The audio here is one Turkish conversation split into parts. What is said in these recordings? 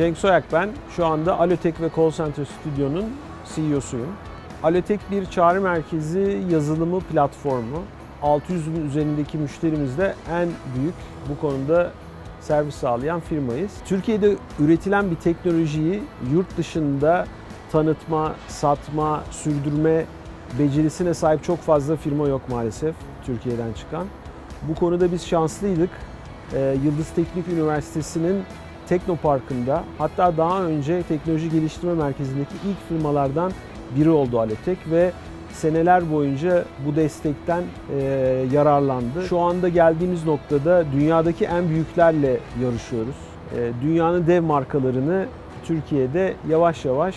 Cenk Soyak ben. Şu anda Alotek ve Call Center Stüdyo'nun CEO'suyum. Alotek bir çağrı merkezi yazılımı platformu. 600'ün üzerindeki müşterimizde en büyük bu konuda servis sağlayan firmayız. Türkiye'de üretilen bir teknolojiyi yurt dışında tanıtma, satma, sürdürme becerisine sahip çok fazla firma yok maalesef Türkiye'den çıkan. Bu konuda biz şanslıydık. Ee, Yıldız Teknik Üniversitesi'nin Teknoparkı'nda hatta daha önce teknoloji geliştirme merkezindeki ilk firmalardan biri oldu Aletek ve seneler boyunca bu destekten e, yararlandı. Şu anda geldiğimiz noktada dünyadaki en büyüklerle yarışıyoruz. E, dünyanın dev markalarını Türkiye'de yavaş yavaş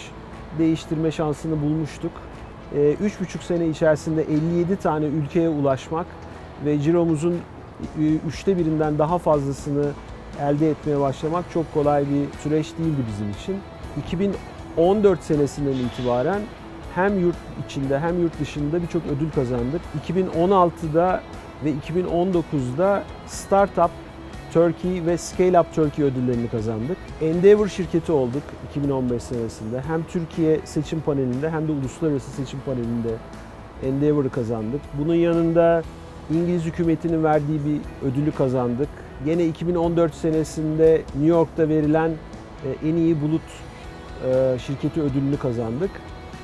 değiştirme şansını bulmuştuk. E, Üç buçuk sene içerisinde 57 tane ülkeye ulaşmak ve ciromuzun e, üçte birinden daha fazlasını elde etmeye başlamak çok kolay bir süreç değildi bizim için. 2014 senesinden itibaren hem yurt içinde hem yurt dışında birçok ödül kazandık. 2016'da ve 2019'da Startup Turkey ve Scale Up Turkey ödüllerini kazandık. Endeavor şirketi olduk 2015 senesinde. Hem Türkiye seçim panelinde hem de uluslararası seçim panelinde Endeavor'ı kazandık. Bunun yanında İngiliz hükümetinin verdiği bir ödülü kazandık. Yine 2014 senesinde New York'ta verilen e, en iyi bulut e, şirketi ödülünü kazandık.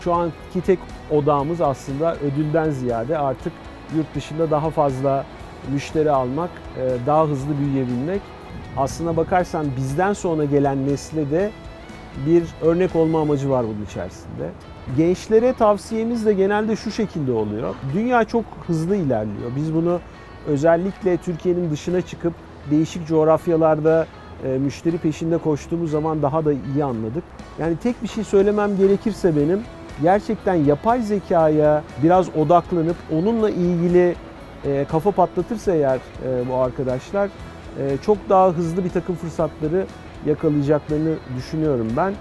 Şu anki tek odağımız aslında ödülden ziyade artık yurt dışında daha fazla müşteri almak, e, daha hızlı büyüyebilmek. Aslına bakarsan bizden sonra gelen nesle de bir örnek olma amacı var bunun içerisinde. Gençlere tavsiyemiz de genelde şu şekilde oluyor. Dünya çok hızlı ilerliyor. Biz bunu özellikle Türkiye'nin dışına çıkıp değişik coğrafyalarda e, müşteri peşinde koştuğumuz zaman daha da iyi anladık. Yani tek bir şey söylemem gerekirse benim gerçekten yapay zekaya biraz odaklanıp onunla ilgili e, kafa patlatırsa eğer e, bu arkadaşlar çok daha hızlı bir takım fırsatları yakalayacaklarını düşünüyorum ben.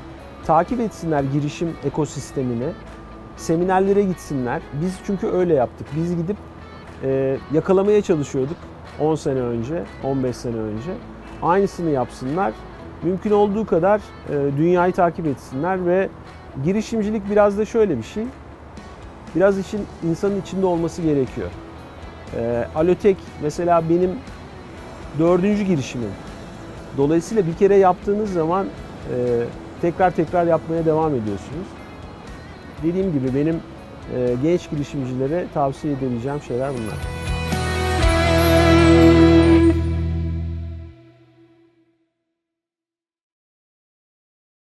Takip etsinler girişim ekosistemini, seminerlere gitsinler. Biz çünkü öyle yaptık. Biz gidip e, yakalamaya çalışıyorduk 10 sene önce, 15 sene önce. Aynısını yapsınlar. Mümkün olduğu kadar e, dünyayı takip etsinler ve girişimcilik biraz da şöyle bir şey. Biraz için insanın içinde olması gerekiyor. E, Alotek mesela benim dördüncü girişimim. Dolayısıyla bir kere yaptığınız zaman e, tekrar tekrar yapmaya devam ediyorsunuz. Dediğim gibi benim e, genç girişimcilere tavsiye edebileceğim şeyler bunlar.